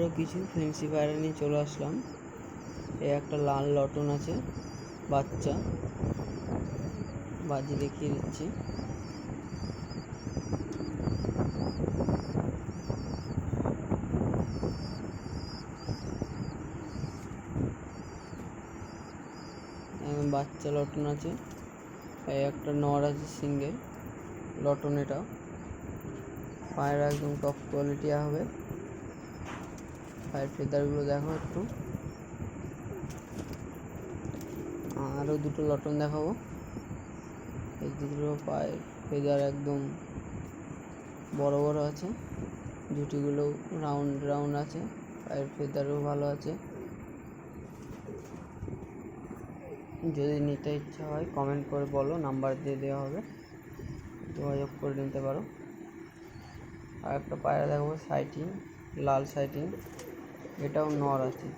আরও কিছু ফেন্সি পায়রা নিয়ে চলে আসলাম। এই একটা লাল লটন আছে, বাচ্চা। বাজি দেখিয়ে দিচ্ছি। বাচ্চা লটন আছে। এই একটা নর আছে সিঙ্গেল লটন এটা। পায়ের একদম টপ কোয়ালিটি হবে। পায়ের ফেদারগুলো দেখো একটু। আরও দুটো লটন দেখাবো। এই দুটো পায়ের ফেদার একদম বড় বড় আছে। জুটিগুলো রাউন্ড রাউন্ড আছে। পায়ের ফেদারও ভালো আছে। যদি নিতে ইচ্ছা হয় কমেন্ট করে বলো নাম্বার দিয়ে দেওয়া হবে। যোগাযোগ করে নিতে পারো। আর একটা পায়রা দেখাবো সাইটিং লাল সাইটিং এটাও নর আছে।